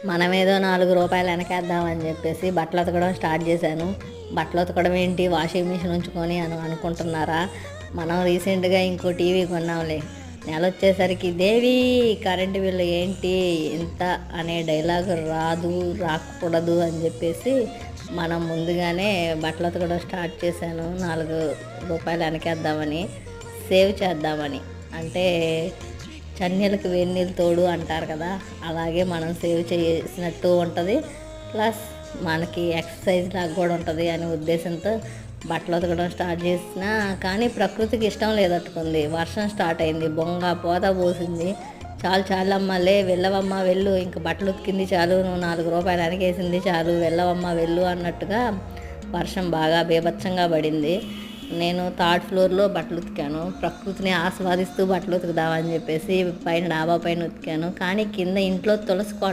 మనమేదో నాలుగు రూపాయలు వెనకేద్దామని చెప్పేసి బట్టలు ఉతకడం స్టార్ట్ చేశాను. బట్టలు ఉతకడం ఏంటి? వాషింగ్ మిషన్ ఉంచుకొని అని అనుకుంటున్నారా? మనం రీసెంట్గా ఇంకో టీవీ కొన్నాంలే. నెల వచ్చేసరికి దేవి కరెంటు బిల్లు ఏంటి? ఇంత అనే డైలాగ్ రాదు రాకూడదు అని చెప్పేసి మనం ముందుగానే బట్టలు ఉతకడం స్టార్ట్ చేశాను. నాలుగు రూపాయలు వెనకేద్దామని సేవ్ చేద్దామని. అంటే చన్నీళ్ళకి వేడి నీళ్ళు తోడు అంటారు కదా అలాగే మనం సేవ్ చేసినట్టు ఉంటుంది. ప్లస్ మనకి ఎక్సర్సైజ్ లాగా కూడా ఉంటుంది అనే ఉద్దేశంతో బట్టలు ఉతకడం స్టార్ట్ చేసిన కానీ ప్రకృతికి ఇష్టం లేదట్టుకుంది. వర్షం స్టార్ట్ అయింది బొంగ పోత పోసింది. చాలు చాలు అమ్మలే వెళ్ళవమ్మ వెళ్ళు ఇంక బట్టలు ఉతికింది చాలు నువ్వు నాలుగు రూపాయలు అనికేసింది చాలు వెళ్ళవమ్మ వెళ్ళు అన్నట్టుగా వర్షం బాగా బీభత్సంగా పడింది. నేను థర్డ్ ఫ్లోర్లో బట్టలు ఉతికాను. ప్రకృతిని ఆస్వాదిస్తూ బట్టలు ఉతుకుదామని చెప్పేసి పైన డాబా పైన ఉతికాను. కానీ కింద ఇంట్లో తులసి